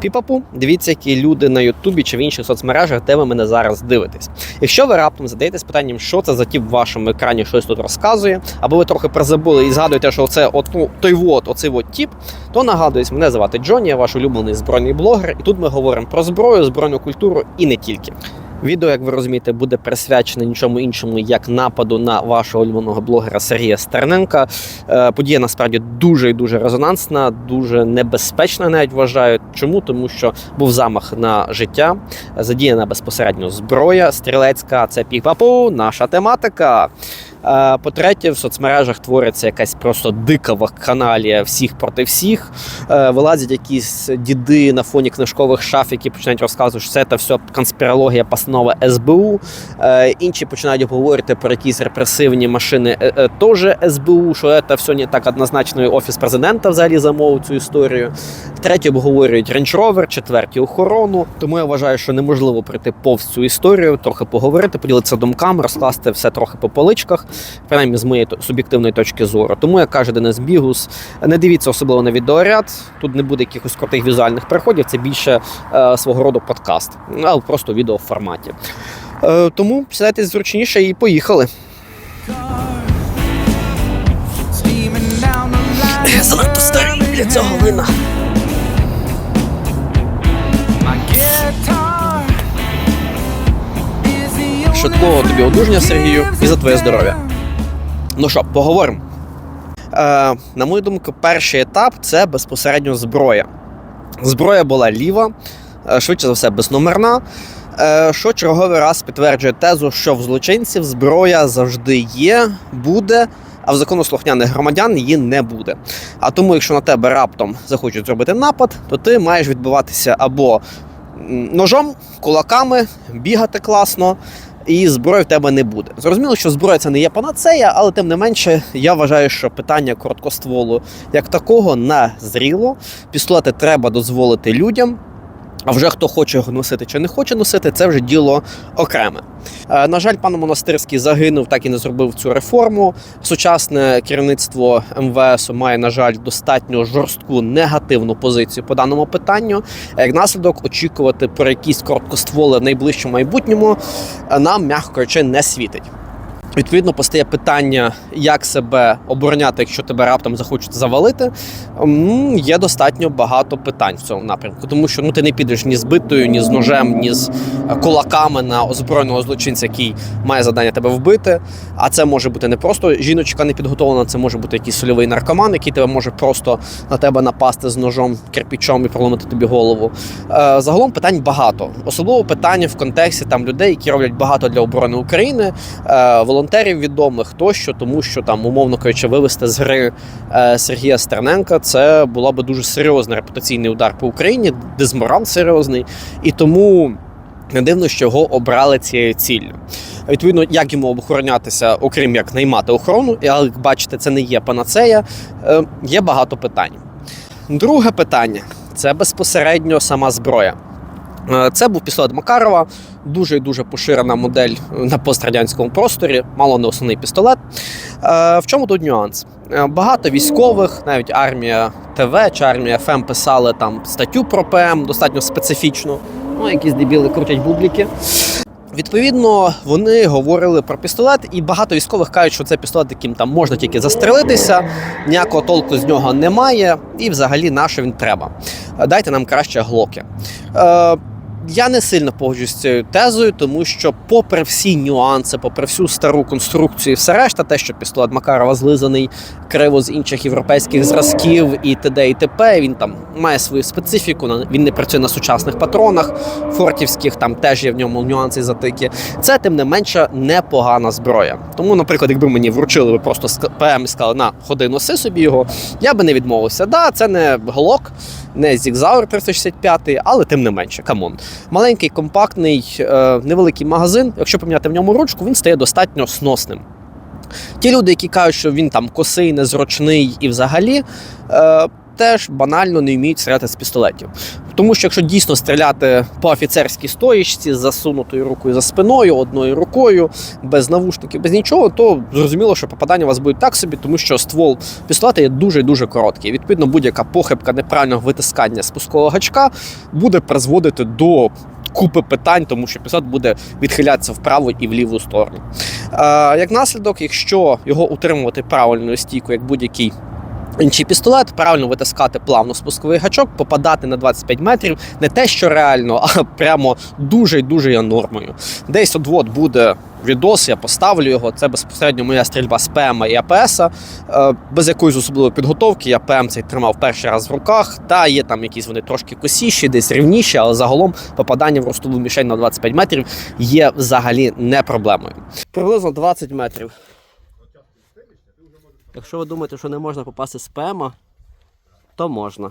Піпапу, дивіться, які люди на Ютубі чи в інших соцмережах, де ви мене зараз дивитесь. Якщо ви раптом задаєтесь питанням, що це за тіп в вашому екрані щось тут розказує, або ви трохи призабули і згадуєте, що це от, ну, той вот, оцей от тіп, то нагадуюсь, мене звати Джоні, я ваш улюблений збройний блогер, і тут ми говоримо про зброю, збройну культуру і не тільки. Відео, як ви розумієте, буде присвячене нічому іншому, як нападу на вашого улюбленого блогера Сергія Стерненка. Е, Подія насправді дуже і дуже резонансна, дуже небезпечна, навіть вважаю. Чому? Тому що був замах на життя, задіяна безпосередньо зброя стрілецька. Це піпапу, наша тематика. По-третє, в соцмережах твориться якась просто дика вакханалія всіх проти всіх. Е, Вилазять якісь діди на фоні книжкових шаф, які починають розказувати, що це та все конспірологія, постанова СБУ. Е, Інші починають обговорювати про якісь репресивні машини е, теж СБУ, що це все не так однозначно. і Офіс президента взагалі замовив цю історію. Треті обговорюють Range Rover, четверті охорону. Тому я вважаю, що неможливо пройти повз цю історію, трохи поговорити, поділитися думками, розкласти все трохи по поличках, принаймні з моєї суб'єктивної точки зору. Тому як каже Денис Бігус, не дивіться особливо на відеоряд. Тут не буде якихось крутих візуальних переходів, це більше е, свого роду подкаст, але просто відео в форматі. Е, тому сідайте зручніше і поїхали. Занадто старий для цього вина. Швидкого тобі одужання, Сергію, і за твоє здоров'я. Ну що, поговоримо. Е, на мою думку, перший етап це безпосередньо зброя. Зброя була ліва, е, швидше за все, безномерна. е, Що черговий раз підтверджує тезу, що в злочинців зброя завжди є, буде, а в законослухняних громадян її не буде. А тому, якщо на тебе раптом захочуть зробити напад, то ти маєш відбиватися або ножом, кулаками, бігати класно, і зброї в тебе не буде. Зрозуміло, що зброя це не є панацея, але тим не менше, я вважаю, що питання короткостволу як такого назріло. Пістолети треба дозволити людям. А вже хто хоче його носити чи не хоче носити, це вже діло окреме. Е, на жаль, пан Монастирський загинув, так і не зробив цю реформу. Сучасне керівництво МВС має, на жаль, достатньо жорстку негативну позицію по даному питанню. Як наслідок, очікувати про якісь короткостволи в найближчому майбутньому е, нам, м'яко кажучи, не світить. Відповідно, постає питання, як себе обороняти, якщо тебе раптом захочуть завалити. Є достатньо багато питань в цьому напрямку, тому що ну ти не підеш ні з битою, ні з ножем, ні з е, кулаками на озброєного злочинця, який має завдання тебе вбити. А це може бути не просто жіночка не підготовлена, це може бути якийсь сольовий наркоман, який тебе може просто на тебе напасти з ножом, кирпічом і проломити тобі голову. Е, Загалом питань багато. Особливо питання в контексті там людей, які роблять багато для оборони України, е, волонтерів відомих тощо, тому що там, умовно кажучи, вивести з гри е, Сергія Стерненка це була би дуже серйозний репутаційний удар по Україні, дезморал серйозний. І тому не дивно, що його обрали цією ціллю. Відповідно, як йому охоронятися, окрім як наймати охорону, і, як бачите, це не є панацея, е, є багато питань. Друге питання це безпосередньо сама зброя. Е, Це був пістолет Макарова, дуже і дуже поширена модель на пострадянському просторі, мало не основний пістолет. Е, В чому тут нюанс? Е, Багато військових, навіть армія ТВ чи армія ФМ писали там статтю про ПМ, достатньо специфічну. Ну, якісь дебіли крутять бубліки. Відповідно, вони говорили про пістолет, і багато військових кажуть, що це пістолет, яким там можна тільки застрелитися, ніякого толку з нього немає, і взагалі на що він треба. Дайте нам краще глоки. Я не сильно погоджуюсь з цією тезою, тому що, попри всі нюанси, попри всю стару конструкцію, і все решта, те, що пістолет Макарова злизаний криво з інших європейських зразків і т.д. і т.п. Він там має свою специфіку. Він не працює на сучасних патронах фортівських, там теж є в ньому нюанси і затики. Це тим не менше непогана зброя. Тому, наприклад, якби мені вручили ви просто ПМ і сказали, на ходи, носи собі його, я би не відмовився. Да, це не глок, не Зігзаур 365, але тим не менше, камон. Маленький, компактний, е, невеликий магазин. Якщо поміняти в ньому ручку, він стає достатньо сносним. Ті люди, які кажуть, що він там косий, незручний і взагалі. Теж банально не вміють стріляти з пістолетів. Тому що якщо дійсно стріляти по офіцерській стоїчці з засунутою рукою за спиною, одною рукою, без навушників, без нічого, то зрозуміло, що попадання у вас будуть так собі, тому що ствол пістолета є дуже дуже короткий. Відповідно, будь-яка похибка неправильного витискання спускового гачка буде призводити до купи питань, тому що пістолет буде відхилятися вправо і в ліву сторону. Е, як наслідок, якщо його утримувати правильною стійкою, як будь-який інший пістолет, правильно витискати плавно спусковий гачок, попадати на 25 метрів не те, що реально, а прямо дуже і дуже є нормою. Десь от от буде відос, я поставлю його. Це безпосередньо моя стрільба з ПМ і АПС, е, без якоїсь особливої підготовки. Я ПМ цей тримав перший раз в руках. Та є там якісь вони трошки косіші, десь рівніші, але загалом попадання в ростову мішень на 25 метрів є взагалі не проблемою. Приблизно 20 метрів. Якщо ви думаєте, що не можна попасти спема, то можна.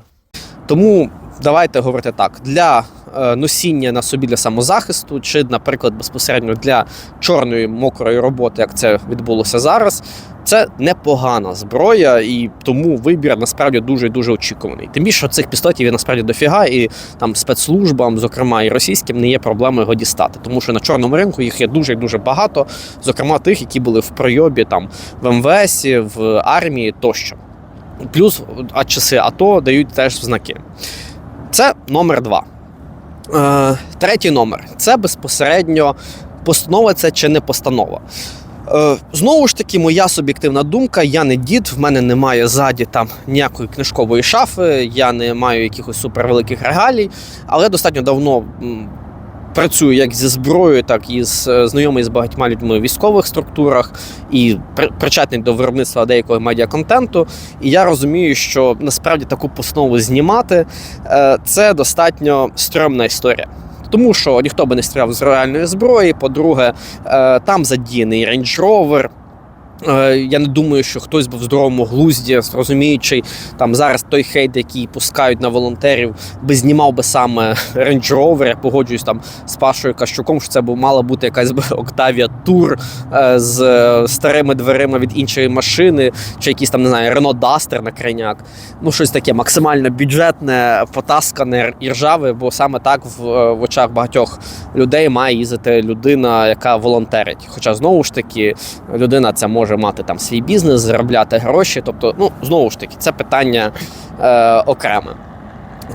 Тому давайте говорити так: для е, носіння на собі для самозахисту, чи, наприклад, безпосередньо для чорної мокрої роботи, як це відбулося зараз, це непогана зброя, і тому вибір насправді дуже дуже очікуваний. Тим більше цих пістолетів є насправді дофіга, і там спецслужбам, зокрема і російським, не є проблемою його дістати, тому що на чорному ринку їх є дуже дуже багато, зокрема тих, які були в пройобі там в МВС, в армії тощо. Плюс а часи АТО дають теж знаки. Це номер два. Е, третій номер це безпосередньо постанова це чи не постанова. Е, знову ж таки, моя суб'єктивна думка. Я не дід, в мене немає ззаді там ніякої книжкової шафи, я не маю якихось супервеликих регалій, але достатньо давно працюю як зі зброєю, так і з е, знайомий з багатьма людьми в військових структурах і при- причетний до виробництва деякого медіаконтенту. І я розумію, що насправді таку постанову знімати е, це достатньо стрьомна історія. Тому що ніхто би не стріляв з реальної зброї. По-друге, е, там задіяний Range Rover. Е, Я не думаю, що хтось би в здоровому глузді, розуміючи там зараз той хейт, який пускають на волонтерів, би знімав би саме Range Rover. Я погоджуюсь там з Пашою Кащуком, що це б мала бути якась би Octavia Tour е, з е, старими дверима від іншої машини, чи якийсь там не знаю, Renault Duster на крайняк. Ну, щось таке максимально бюджетне, потаскане і ржаве, бо саме так в, в очах багатьох людей має їздити людина, яка волонтерить. Хоча знову ж таки, людина це може мати там свій бізнес, заробляти гроші. Тобто, ну знову ж таки, це питання е, окреме.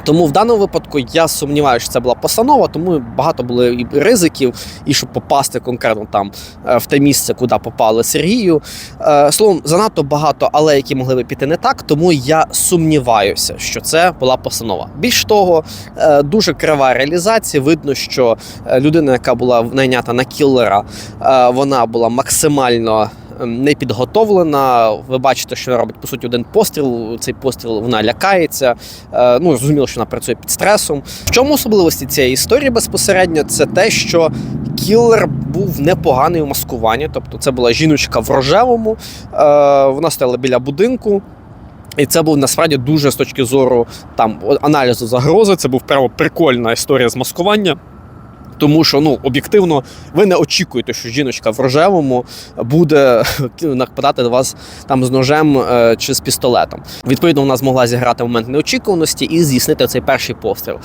Тому в даному випадку я сумніваюся, що це була постанова, тому багато було і ризиків, і щоб попасти конкретно там е, в те місце, куди попали Сергію. Е, Словом, занадто багато, але які могли би піти не так, тому я сумніваюся, що це була постанова. Більш того, е, дуже крива реалізація. Видно, що людина, яка була найнята на кіллера, вона була максимально не підготовлена. Ви бачите, що вона робить по суті один постріл. Цей постріл вона лякається. Е, Ну зрозуміло, що вона працює під стресом. В чому особливості цієї історії безпосередньо? Це те, що кілер був непоганий у маскуванні. Тобто, це була жіночка в рожевому. Е, Вона стояла біля будинку. І це був насправді дуже з точки зору там аналізу загрози. Це був прямо прикольна історія з маскування. Тому що ну об'єктивно ви не очікуєте, що жіночка в рожевому буде нападати до вас там з ножем е, чи з пістолетом. Відповідно, вона змогла зіграти момент неочікуваності і здійснити цей перший постріл.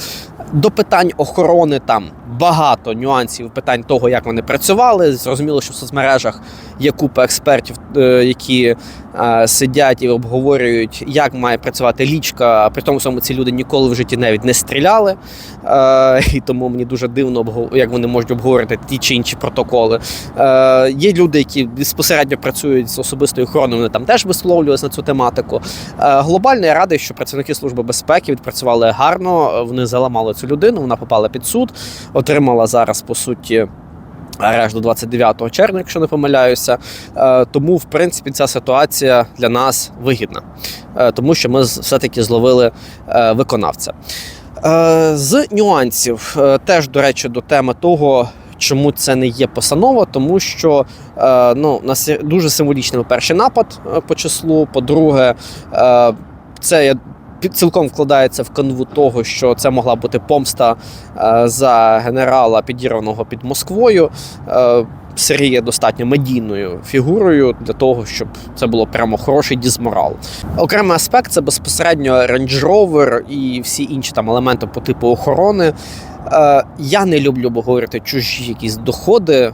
До питань охорони там багато нюансів, питань того, як вони працювали. Зрозуміло, що в соцмережах є купа експертів, е, які сидять і обговорюють, як має працювати лічка. При тому самому ці люди ніколи в житті навіть не стріляли. Е, і тому мені дуже дивно, як вони можуть обговорити ті чи інші протоколи. Е, є люди, які безпосередньо працюють з особистою охороною, вони там теж висловлювалися на цю тематику. Е, глобально я радий, що працівники служби безпеки відпрацювали гарно. Вони заламали цю людину, вона попала під суд, отримала зараз по суті. Арешт до 29 червня, якщо не помиляюся. Е, Тому, в принципі, ця ситуація для нас вигідна, Е, тому що ми все-таки зловили е, виконавця. З нюансів, теж, до речі, до теми того, чому це не є постанова, тому що ну, нас дуже символічний перший напад по числу. По-друге, це я цілком вкладається в канву того, що це могла бути помста е, за генерала, підірваного під Москвою. Е, Сергій є достатньо медійною фігурою для того, щоб це було прямо хороший дізморал. Окремий аспект це безпосередньо Rover і всі інші там елементи по типу охорони. Е, я не люблю говорити чужі якісь доходи,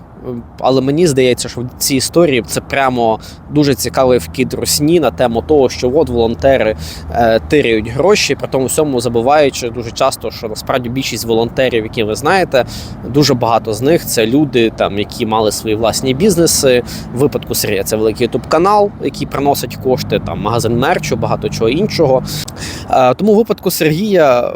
але мені здається, що в цій історії це прямо дуже цікавий вкид русні на тему того, що от волонтери е, тиряють гроші, при тому всьому забуваючи дуже часто, що насправді більшість волонтерів, які ви знаєте, дуже багато з них це люди, там які мали свої власні бізнеси. В випадку Сергія це великий ютуб канал, який приносить кошти, там магазин мерчу, багато чого іншого. Е, тому в випадку Сергія.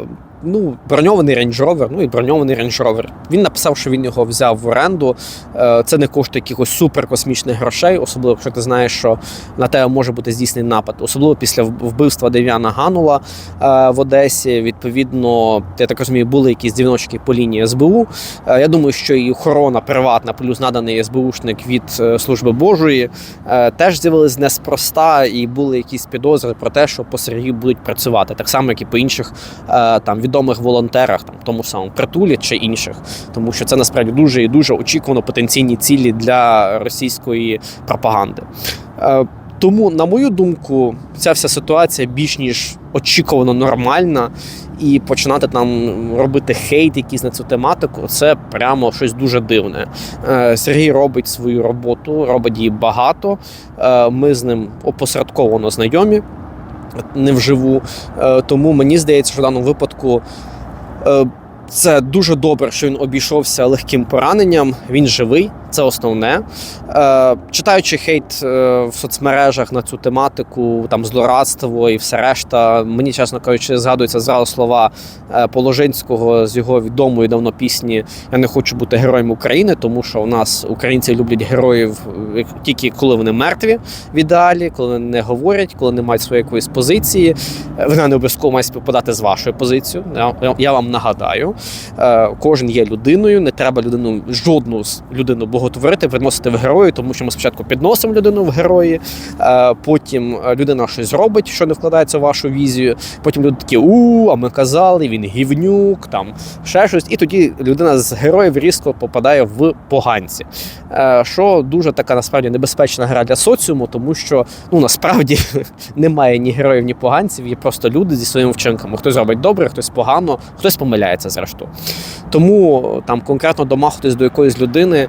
Ну, броньований Range Rover, ну і броньований Range Rover. Він написав, що він його взяв в оренду. Е, Це не коштує якихось суперкосмічних грошей, особливо якщо ти знаєш, що на тебе може бути здійснений напад, особливо після вбивства Дев'яна Ганула е, в Одесі. Відповідно, я так розумію, були якісь дзвіночки по лінії СБУ. Е, Я думаю, що і охорона приватна, плюс наданий СБУшник від служби Божої, теж з'явились неспроста, і були якісь підозри про те, що по Сергію будуть працювати, так само, як і по інших там відомих волонтерах, там тому самому притулі чи інших, тому що це насправді дуже і дуже очікувано потенційні цілі для російської пропаганди. Е, Тому, на мою думку, ця вся ситуація більш ніж очікувано нормальна, і починати там робити хейт якийсь на цю тематику це прямо щось дуже дивне. Е, Сергій робить свою роботу, робить її багато. Е, Ми з ним опосередковано знайомі, не вживу. Е, Тому мені здається, що в даному випадку. е, Це дуже добре, що він обійшовся легким пораненням. Він живий, це основне. Е, читаючи хейт е, в соцмережах на цю тематику, там злорадство і все решта, мені чесно кажучи, згадуються зразу слова е, Положинського з його відомої давно пісні Я не хочу бути героєм України, тому що у нас українці люблять героїв е, тільки коли вони мертві в ідеалі, коли вони не говорять, коли не мають своєї якоїсь позиції. Вона не обов'язково має співпадати з вашою позицією. Я- я вам нагадаю, е, кожен є людиною, не треба людину жодну з людину боготворити, приносити в герої, тому що ми спочатку підносимо людину в герої, е, потім е, людина щось робить, що не вкладається в вашу візію. Потім люди такі у, а ми казали, він гівнюк, там ще щось. І тоді людина з героїв різко попадає в поганці. Е, Що дуже така насправді небезпечна гра для соціуму, тому що ну насправді немає ні героїв, ні поганців, є просто люди зі своїми вчинками. Хтось робить добре, хтось погано, хтось помиляється зрештою. Тому там конкретно домахатись до якоїсь людини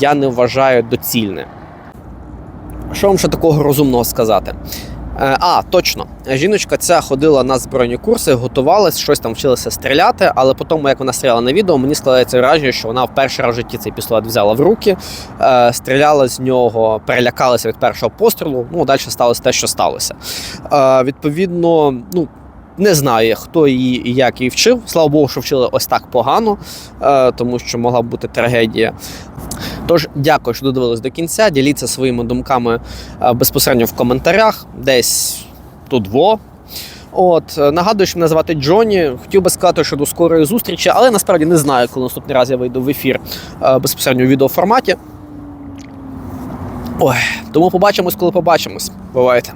я не вважаю доцільним. Що вам ще такого розумного сказати? Е, А, точно. Жіночка ця ходила на збройні курси, готувалась, щось там вчилася стріляти, але по тому, як вона стріляла на відео, мені складається враження, що вона вперше раз в житті цей пістолет взяла в руки, е, стріляла з нього, перелякалася від першого пострілу. Ну, далі сталося те, що сталося. Е, Відповідно, ну. Не знаю, хто її і як її вчив. Слава Богу, що вчили ось так погано, тому що могла б бути трагедія. Тож, дякую, що додивились до кінця. Діліться своїми думками е, безпосередньо в коментарях, десь тут во. От е, нагадую, що мене звати Джоні. Хотів би сказати, що до скорої зустрічі, але насправді не знаю, коли наступний раз я вийду в ефір е, безпосередньо у відеоформаті. Ой, тому побачимось, коли побачимось. Бувайте.